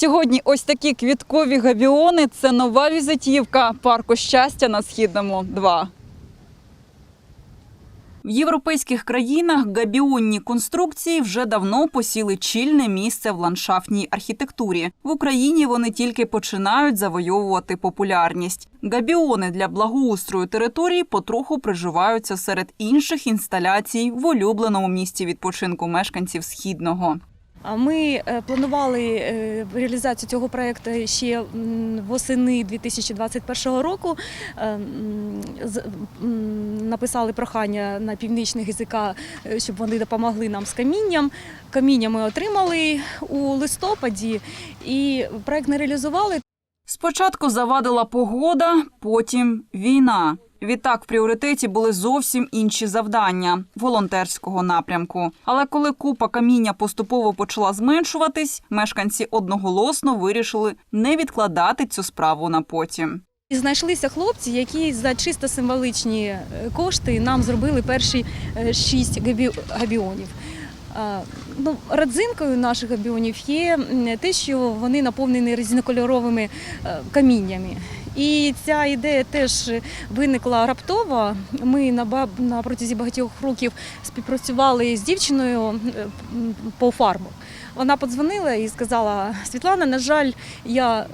Сьогодні ось такі квіткові габіони це нова візитівка парку щастя на східному 2. В європейських країнах габіонні конструкції вже давно посіли чільне місце в ландшафтній архітектурі. В Україні вони тільки починають завойовувати популярність. Габіони для благоустрою територій потроху приживаються серед інших інсталяцій в улюбленому місці відпочинку мешканців східного. Ми е, планували е, реалізацію цього проекту ще восени 2021 року. Е, Написали прохання на північних язика, е, щоб вони допомогли нам з камінням. Каміння ми отримали у листопаді, і проект не реалізували. Спочатку завадила погода, потім війна. Відтак в пріоритеті були зовсім інші завдання волонтерського напрямку. Але коли купа каміння поступово почала зменшуватись, мешканці одноголосно вирішили не відкладати цю справу на потім. Знайшлися хлопці, які за чисто символичні е, кошти нам зробили перші е, шість габі- габіонів. Ну, родзинкою наших габіонів є те, що вони наповнені різнокольоровими е, каміннями. І ця ідея теж виникла раптово. Ми на, ба- на протязі багатьох років співпрацювали з дівчиною е, по фарму. Вона подзвонила і сказала: Світлана, на жаль, я е,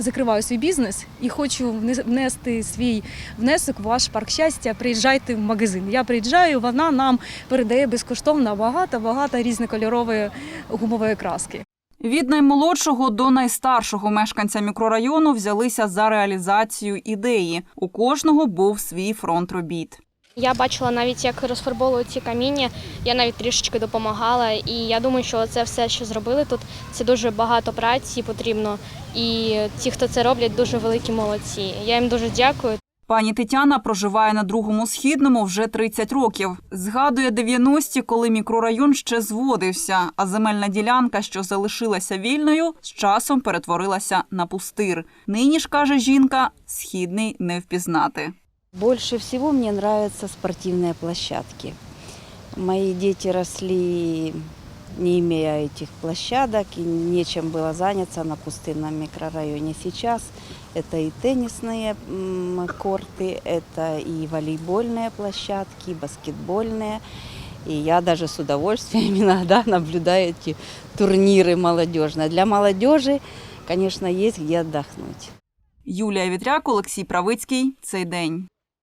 закриваю свій бізнес і хочу вне- внести свій внесок в ваш парк щастя. Приїжджайте в магазин. Я приїжджаю, вона нам передає безкоштовно багато багато різнокольорової гумової краски. Від наймолодшого до найстаршого мешканця мікрорайону взялися за реалізацію ідеї. У кожного був свій фронт робіт. Я бачила навіть, як розфарбовують ці каміння. Я навіть трішечки допомагала. І я думаю, що це все, що зробили тут, це дуже багато праці потрібно. І ті, хто це роблять, дуже великі молодці. Я їм дуже дякую. Пані Тетяна проживає на другому східному вже 30 років. Згадує 90-ті, коли мікрорайон ще зводився, а земельна ділянка, що залишилася вільною, з часом перетворилася на пустир. Нині ж каже жінка, східний не впізнати. Больше всего мне нравятся спортивные площадки. Мои дети росли, не имея этих площадок, и нечем было заняться на пустынном микрорайоне. Сейчас это и теннисные м, корты, это и волейбольные площадки, и баскетбольные. И я даже с удовольствием иногда наблюдаю эти турниры молодежные. Для молодежи, конечно, есть где отдохнуть. Юлія Вітряк, Олексій Правицький. Цей день.